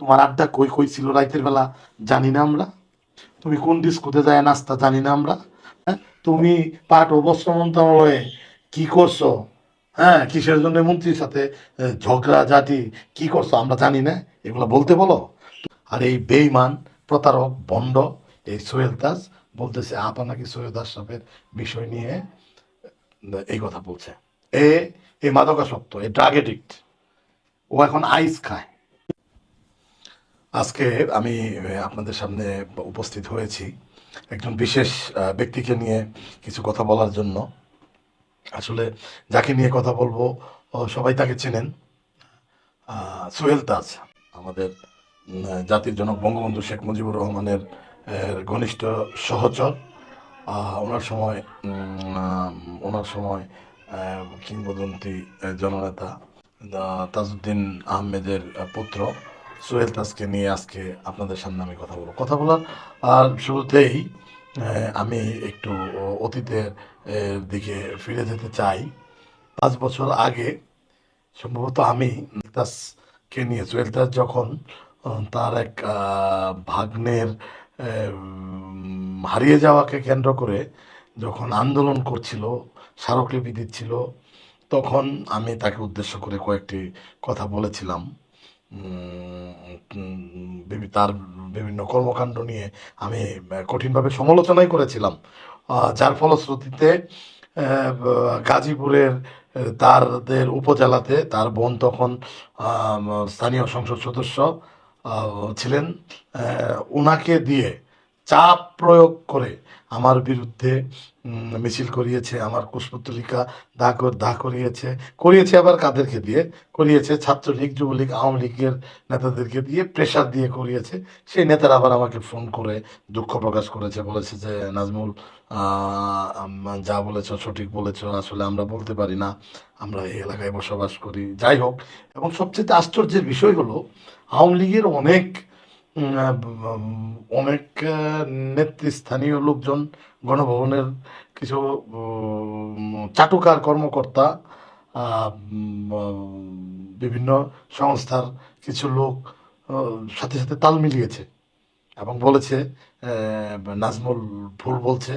তোমার আড্ডা কই কই ছিল রাতের বেলা? জানি না আমরা। তুমি কোন ডিস্কোতে যায় নাস্তা জানি না আমরা। হ্যাঁ? তুমি পাট ও বস্ত্র মন্ত্রণালয়ে কি করছ? হ্যাঁ? কিসের জন্য মন্ত্রীর সাথে ঝগড়া জাতি কি করছ? আমরা জানি না। এগুলো বলতে বলো। আর এই বেইমান, প্রতারক, বন্ড, এই সোহেল দাস বলতেছে, আপা নাকি সৈয়দ আশরাফের বিষয় নিয়ে এই কথা বলছে। এ এই মাদকাসক্ত, এ ড্রাগ এডিক্ট ও এখন আইস খায়। আজকে আমি আপনাদের সামনে উপস্থিত হয়েছি একজন বিশেষ ব্যক্তিকে নিয়ে কিছু কথা বলার জন্য। আসলে যাকে নিয়ে কথা বলব সবাই তাকে চেনেন সোহেল তাজ, আমাদের জাতির জনক বঙ্গবন্ধু শেখ মুজিবুর রহমানের ঘনিষ্ঠ সহচর। ওনার সময় ওনার সময় কিংবদন্তি জননেতা তাজউদ্দিন আহমেদের পুত্র। সোহেল তাজকে নিয়ে আজকে আপনাদের সামনে আমি কথা বলব। কথা বলার, আর শুরুতেই আমি একটু অতীতের দিকে ফিরে যেতে চাই। পাঁচ বছর আগে, সম্ভবত আমি তাসকে নিয়ে, সোহেল তাস যখন তার এক ভাগ্নের হারিয়ে যাওয়াকে কেন্দ্র করে যখন আন্দোলন করছিল, স্মারকলিপি দিচ্ছিল, তখন আমি তাকে উদ্দেশ্য করে কয়েকটি কথা বলেছিলাম। তার বিভিন্ন কর্মকাণ্ড নিয়ে আমি কঠিনভাবে সমালোচনাই করেছিলাম। যার ফলশ্রুতিতে গাজীপুরের, তারদের উপজেলাতে তার বোন তখন স্থানীয় সংসদ সদস্য ছিলেন। ওনাকে দিয়ে চাপ প্রয়োগ করে আমার বিরুদ্ধে মিছিল করিয়েছে, আমার কুশপুত্তলিকা দা দা করিয়েছে করিয়েছে আবার কাদেরকে দিয়ে? করিয়েছে ছাত্রলীগ, যুবলীগ, আওয়ামী লীগের নেতাদেরকে দিয়ে প্রেশার দিয়ে করিয়েছে। সেই নেতারা আবার আমাকে ফোন করে, দুঃখ প্রকাশ করেছে, বলেছে যে, নাজমুল যা বলেছ সঠিক বলেছ, আসলে আমরা বলতে পারি না। আমরা এই এলাকায় বসবাস করি। যাই হোক, এবং সবচেয়ে আশ্চর্যের বিষয় হলো, আওয়ামী লীগের অনেক অনেক নেতৃস্থানীয় লোকজন, গণভবনের কিছু চাটুকার কর্মকর্তা বিভিন্ন সংস্থার কিছু লোক সাথে সাথে তাল মিলিয়েছে এবং বলেছে নাজমুল ভুল বলছে।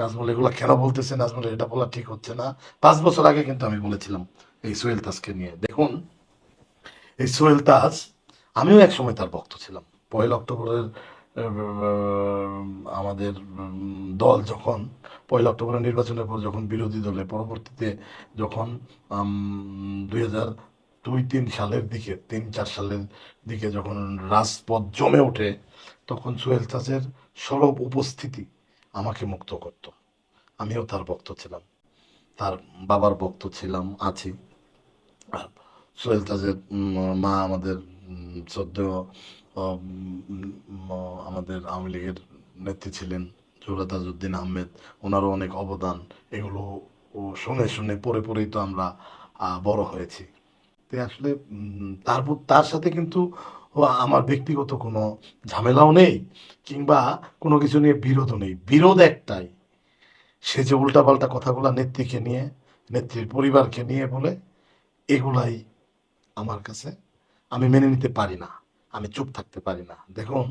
নাজমুল এগুলো কেন বলতেছে? নাজমুল এটা বলা ঠিক হচ্ছে না। পাঁচ বছর আগে কিন্তু আমি বলেছিলাম এই সোহেল তাজকে নিয়ে। দেখুন, এই সোহেল তাজ, আমিও এক সময় তার ভক্ত ছিলাম। পয়লা অক্টোবরের আমাদের দল যখন, পয়লা অক্টোবরের নির্বাচনের পর যখন বিরোধী দলে পরবর্তীতে যখন দুই হাজার দুই তিন সালের দিকে, তিন চার সালের দিকে যখন রাজপথ জমে ওঠে, তখন সোহেল তাজের সরব উপস্থিতি আমাকে মুক্ত করত। আমিও তার ভক্ত ছিলাম। তার বাবার ভক্ত ছিলাম, আছি। আর সোহেল তাজের মা আমাদের শ্রদ্ধেয় আমাদের আওয়ামী লীগের নেত্রী ছিলেন জোহরা তাজউদ্দিন আহমেদ। ওনারও অনেক অবদান। এগুলো শুনে শুনে পড়ে পরেই তো আমরা বড় হয়েছি। তো আসলে তারপর তার সাথে কিন্তু আমার ব্যক্তিগত কোনো ঝামেলাও নেই কিংবা কোনো কিছু নিয়ে বিরোধও নেই। বিরোধ একটাই। সে যে উল্টাপাল্টা কথাগুলো নেত্রীকে নিয়ে, নেত্রীর পরিবারকে নিয়ে বলে, এগুলাই আমার কাছে আমি মেনে নিতে পারি না। আমি চুপ থাকতে পারি না। দেখুন,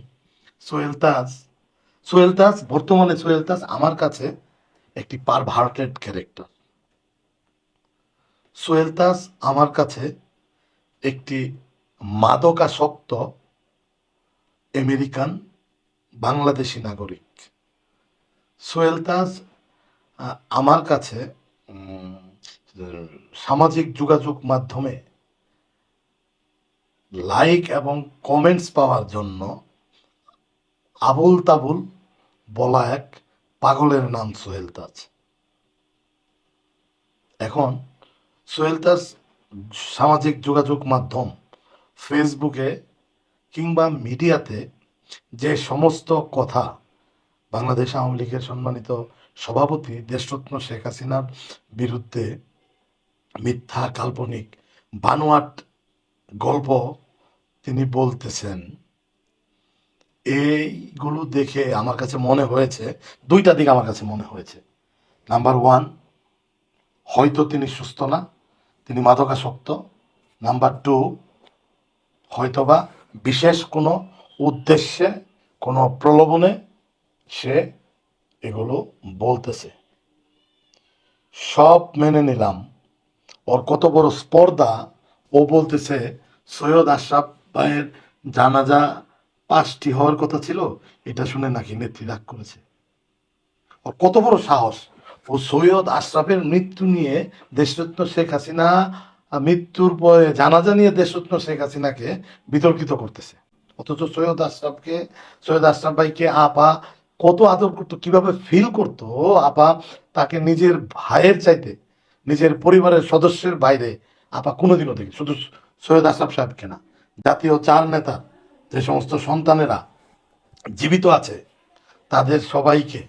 সোহেল তাজ সোহেল তাজ বর্তমানে সোহেল তাজ আমার কাছে একটি পারভার্টেড ক্যারেক্টার সোহেল তাজ আমার কাছে একটি মাদকাসক্ত আমেরিকান বাংলাদেশি নাগরিক। সোহেল তাজ আমার কাছে সামাজিক যোগাযোগ মাধ্যমে লাইক এবং কমেন্টস পাওয়ার জন্য আবুল তাবুল বলা এক পাগলের নাম সোহেল তাজ। এখন সোহেল তাজ সামাজিক যোগাযোগ মাধ্যম ফেসবুকে কিংবা মিডিয়াতে যে সমস্ত কথা বাংলাদেশ আওয়ামী লীগের সম্মানিত সভাপতি দেশরত্ন শেখ হাসিনার বিরুদ্ধে মিথ্যা, কাল্পনিক, বানোয়াট গল্প তিনি বলতেছেন, এইগুলো দেখে আমার কাছে মনে হয়েছে, দুইটা দিক আমার কাছে মনে হয়েছে। নাম্বার ওয়ান, হয়তো তিনি সুস্থ না, তিনি মাদকাসক্ত। নাম্বার টু, হয়তোবা বিশেষ কোনো উদ্দেশ্যে, কোনো প্রলোভনে সে এগুলো বলতেছে। সব মেনে নিলাম। ওর কত বড় স্পর্ধা ও বলতেছে সৈয়দ আশরাফ ভাইয়ের জানাজা পাঁচটি হওয়ার কথা ছিল, এটা শুনে নাকি নেত্রী রাগ করেছে। ওর কত বড় সাহস। ও সৈয়দ আশরাফের মৃত্যু নিয়ে দেশরত্ন শেখ হাসিনা মৃত্যুর পরে জানাজা নিয়ে দেশরত্ন শেখ হাসিনাকে বিতর্কিত করতেছে। অথচ সৈয়দ আশরাফকে, সৈয়দ আশরাফ ভাইকে আপা কত আদর করতো, কীভাবে ফিল করতো, আপা তাকে নিজের ভাইয়ের চাইতে, নিজের পরিবারের সদস্যের বাইরে, আপা কোনোদিনও দেখি শুধু সৈয়দ আশরাফ সাহেবকে না। জাতীয় চার নেতা যে সমস্ত সন্তানেরা জীবিত আছে, তাদের সবাইকে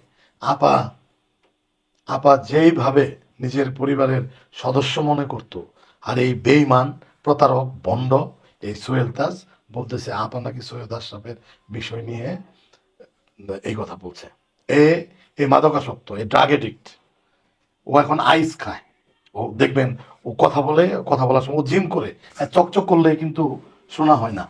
আপা আপা যেইভাবে নিজের পরিবারের সদস্য মনে করত, আর এই বেইমান প্রতারক বন্ড, এই সোহেল দাস বলতেছে, আপা নাকি সৈয়দ আশরাফের বিষয় নিয়ে এই কথা বলছে। এ এ মাদকাসক্ত, এ ড্রাগ এডিক্ট ও এখন আইস খায়। ও দেখবেন ও কথা বলে, কথা বলার সময় ও জিম করে। আর চকচক করলে কিন্তু শোনা হয় না।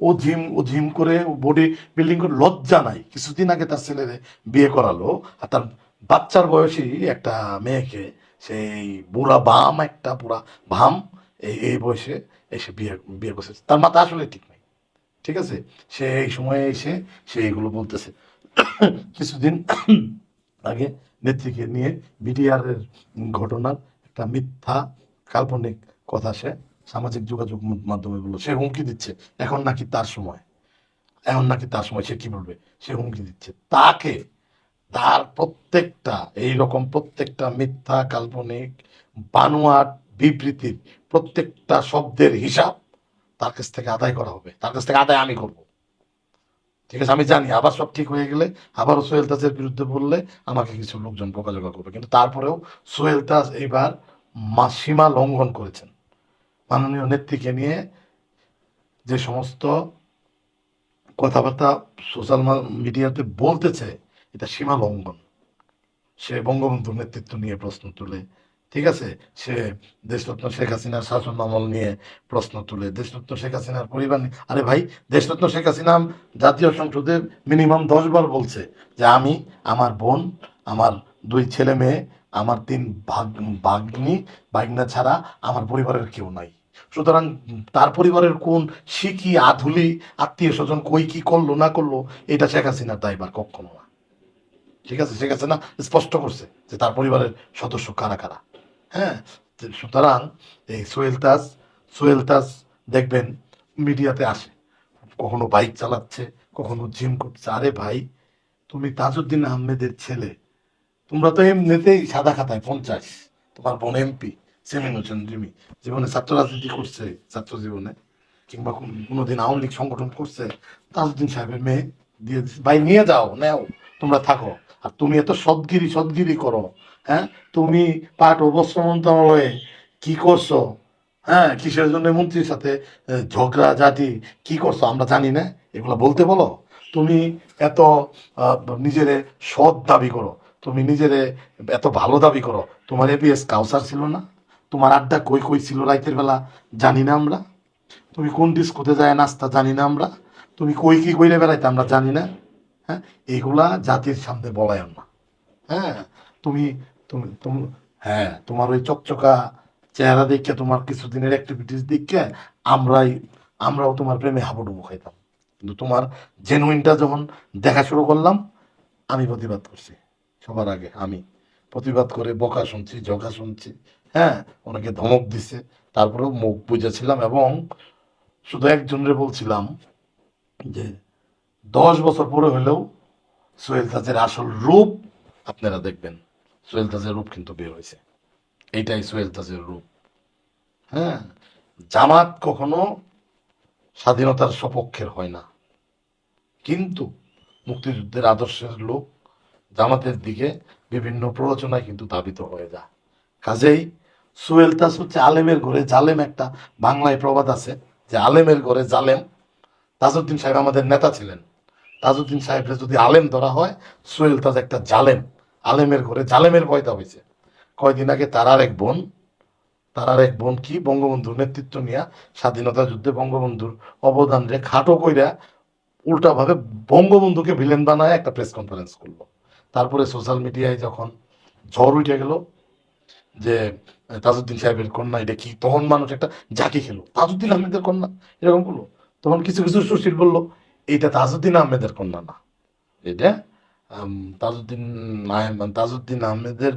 ও জিম ও জিম করে ও বডি বিল্ডিং করে লজ্জা নাই। কিছুদিন আগে তার ছেলেরে বিয়ে করালো আর তার বাচ্চার বয়সী একটা মেয়েকে, সেই বুড়া বাম একটা পুরা ভাম এই এই বয়সে এসে বিয়ে বিয়ে করছে। তার মাথা আসলে ঠিক নাই। ঠিক আছে? সে এই সময়ে এসে সে এগুলো বলতেছে। কিছুদিন আগে নেত্রীকে নিয়ে বিডিআর ঘটনার একটা মিথ্যা কাল্পনিক কথা সে সামাজিক যোগাযোগ মাধ্যমে বলল। সে হুমকি দিচ্ছে। এখন নাকি তার সময়। এখন নাকি তার সময়। সে কি বলবে? সে হুমকি দিচ্ছে। তাকে তার প্রত্যেকটা এই রকম প্রত্যেকটা মিথ্যা, কাল্পনিক, বানোয়াট বিবৃতির প্রত্যেকটা শব্দের হিসাব তার কাছ থেকে আদায় করা হবে। তার কাছ থেকে আদায় আমি করব। ঠিক আছে, আমি জানি। আবার সব ঠিক হয়ে গেলে আবারও সোহেল তাজের বিরুদ্ধে বললে আমাকে কিছু লোকজন বোকাজোকা করবে। কিন্তু তারপরেও সোহেল তাজ এইবার সীমা লঙ্ঘন করেছেন। মাননীয় নেত্রীকে নিয়ে যে সমস্ত কথাবার্তা সোশ্যাল মিডিয়াতে বলতেছে, এটা সীমা লঙ্ঘন। সে বঙ্গবন্ধুর নেতৃত্ব নিয়ে প্রশ্ন তুলে, ঠিক আছে? সে দেশরত্ন শেখ হাসিনার শাসন আমল নিয়ে প্রশ্ন তুলে, দেশরত্ন শেখ হাসিনার পরিবার নিয়ে। আরে ভাই, দেশরত্ন শেখ হাসিনা জাতীয় সংসদে মিনিমাম দশ বার বলছে যে আমি, আমার বোন, আমার দুই ছেলে মেয়ে আমার তিন ভাগ, ভাগ্নি, ভাগ্না ছাড়া আমার পরিবারের কেউ নাই। সুতরাং তার পরিবারের কোন শিখি আধুলি, আত্মীয় স্বজন কই কি করল, না করল, এটা শেখ হাসিনার দায়বার কখনো না। ঠিক আছে? শেখ হাসিনা স্পষ্ট করছে যে তার পরিবারের সদস্য কারা কারা। হ্যাঁ? সুতরাং এই সোহেল তাজ সোহেল তাজ দেখবেন মিডিয়াতে আসে। কখনো বাইক চালাচ্ছে, কখনো জিম করছে। আরে ভাই, তুমি তাজউদ্দিন আহমেদের ছেলে তোমরা তো এমনিতেই সাদা খাতায় পঞ্চাশ, তোমার বোন এমপি, সেমিন হোসেন জিমি জীবনে ছাত্র রাজনীতি করছে ছাত্র জীবনে কিংবা কোন- কোনোদিন আওয়ামী লীগ সংগঠন করছে, তাজউদ্দিন সাহেবের মেয়ে দিয়ে। ভাই, নিয়ে যাও, নেও, তোমরা থাকো। আর তুমি এত সদগিরি সদগিরি করো হ্যাঁ? তুমি পাট ও বস্ত্র মন্ত্রণালয়ে কি করছ হ্যাঁ? কিসের জন্য মন্ত্রীর সাথে ঝগড়া, জাতি কি করছ, আমরা জানি না। এগুলো বলতে বলো। তুমি এত নিজেরে সৎ দাবি করো। তুমি নিজেরে এত ভালো দাবি করো। তোমার এপিএস কাউসার ছিল না। তোমার আড্ডা কই কই ছিল রাইতের বেলা, জানি না আমরা। তুমি কোন ডিস্কোতে যায়, নাস্তা জানি না আমরা। তুমি কই কি কইলে বেড়াইতে আমরা জানি না। হ্যাঁ? এগুলা জাতির সামনে বলায় না। হ্যাঁ? তুমি তুমি তুমি হ্যাঁ তোমার ওই চকচকা চেহারা দেখে, তোমার কিছুদিনের অ্যাক্টিভিটিস দেখে, আমরাই, আমরাও তোমার প্রেমে হাবুডুবু খাইতাম। কিন্তু তোমার জেনুইনটা যখন দেখা শুরু করলাম, আমি প্রতিবাদ করছি। সবার আগে আমি। প্রতিবাদ করে বকা শুনছি জগা শুনছি। হ্যাঁ ওনাকে ধমক দিছে। তারপরেও মুখ বুঝেছিলাম এবং শুধু একজনের বলছিলাম যে, দশ বছর পরে হলেও সোহেল তাজের আসল রূপ আপনারা দেখবেন। সোহেল তাজের রূপ কিন্তু বের হয়েছে। এইটাই সোহেল তাজের রূপ। হ্যাঁ জামাত কখনো স্বাধীনতার সপক্ষের হয় না। কিন্তু মুক্তিযুদ্ধের আদর্শের লোক জামাতের দিকে বিভিন্ন প্ররোচনায় কিন্তু ধাবিত হয়ে যায়। কাজেই সোহেল তাজ হচ্ছে আলেমের ঘরে জালেম একটা বাংলায় প্রবাদ আছে, যে আলেমের ঘরে জালেম। তাজউদ্দিন সাহেব আমাদের নেতা ছিলেন। তাজউদ্দিন সাহেবকে যদি আলেম ধরা হয় সোহেল তাজ একটা জালেম। আলেমের ঘরে জালেমের পয়দা হয়েছে। কয়দিন আগে তার আর এক বোন, তার আর এক বোন কি, বঙ্গবন্ধুর নেতৃত্ব নিয়ে স্বাধীনতা যুদ্ধে বঙ্গবন্ধুর অবদান রে খাটো কইরা উল্টাভাবে বঙ্গবন্ধুকে ভিলেন বানায় একটা প্রেস কনফারেন্স করল। তারপরে সোশ্যাল মিডিয়ায় যখন ঝড় উঠে গেল যে তাজউদ্দিন সাহেবের কন্যা, এটা কি? তখন মানুষ একটা জাকি খেলো। তাজউদ্দিন আহমেদের কন্যা? এরকম করল। তখন কিছু কিছু সুশীল বলল, এইটা তাজউদ্দিন আহমেদের কন্যা না। এটা তাজউদ্দিন তাজউদ্দিন আহমেদের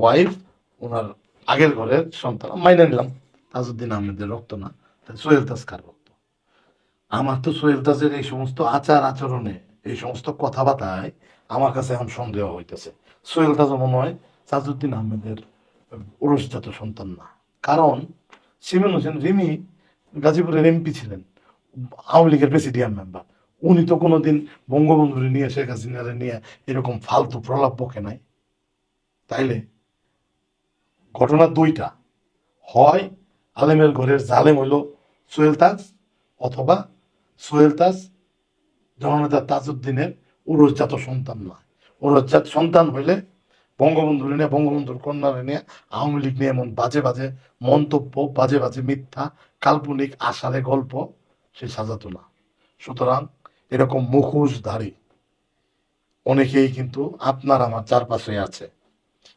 ওয়াইফ ওনার আগের ঘরের সন্তান। মাইনে নিলাম, তাজউদ্দিন আহমেদের রক্ত না সোহেল তাজ কার রক্ত। আমার তো সোহেল তাজের এই সমস্ত আচার আচরণে এই সমস্ত কথাবার্তায় আমার কাছে এখন সন্দেহ হইতেছে। সোহেল তাজও মনে হয় তাজউদ্দিন আহমেদের ওরসজাত সন্তান না। কারণ সিমেন হোসেন রিমি গাজীপুরের এমপি ছিলেন, আওয়ামী লীগের প্রেসিডিয়াম মেম্বার। উনি তো কোনোদিন বঙ্গবন্ধুরে নিয়ে, শেখ হাসিনারে নিয়ে এরকম ফালতু প্রলাপ বকে নাই। তাইলে ঘটনা দুইটা। হয় আলেমের ঘরের জালেম হইল সোহেল তাজ, অথবা সোহেল তাজ জননেতা তাজউদ্দিনের উরসজাত সন্তান নয়। উরসজাত সন্তান হইলে বঙ্গবন্ধুর নিয়ে, বঙ্গবন্ধুর কন্যারে নিয়ে আওয়ামী লীগ নিয়ে এমন বাজে বাজে মন্তব্য, বাজে বাজে মিথ্যা, কাল্পনিক আশারে গল্প সে সাজাতো না। সুতরাং এরকম মুখোশধারী অনেকেই কিন্তু আপনার আমার চারপাশে আছে।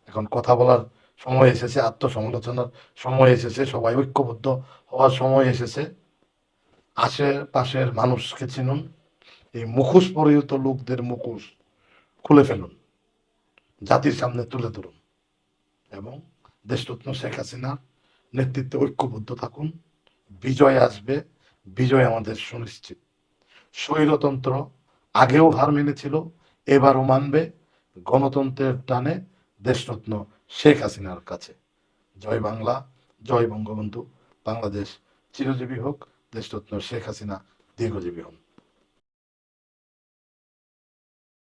এখন কথা বলার সময় এসেছে, আত্মসমালোচনার সময় এসেছে, সবাই ঐক্যবদ্ধ হওয়ার সময় এসেছে। আশেপাশের মানুষকে চিনুন এই মুখোশ পরিহিত লোকদের মুখোশ খুলে ফেলুন, জাতির সামনে তুলে ধরুন এবং দেশরত্ন শেখ হাসিনার নেতৃত্বে ঐক্যবদ্ধ থাকুন। বিজয় আসবে, বিজয় আমাদের সুনিশ্চিত। স্বৈরতন্ত্র আগেও হার মেনেছিল, এবারও মানবে, গণতন্ত্রের টানে দেশরত্ন শেখ হাসিনার কাছে। জয় বাংলা, জয় বঙ্গবন্ধু, বাংলাদেশ চিরজীবী হোক, দেশরত্ন শেখ হাসিনা দীর্ঘজীবী হন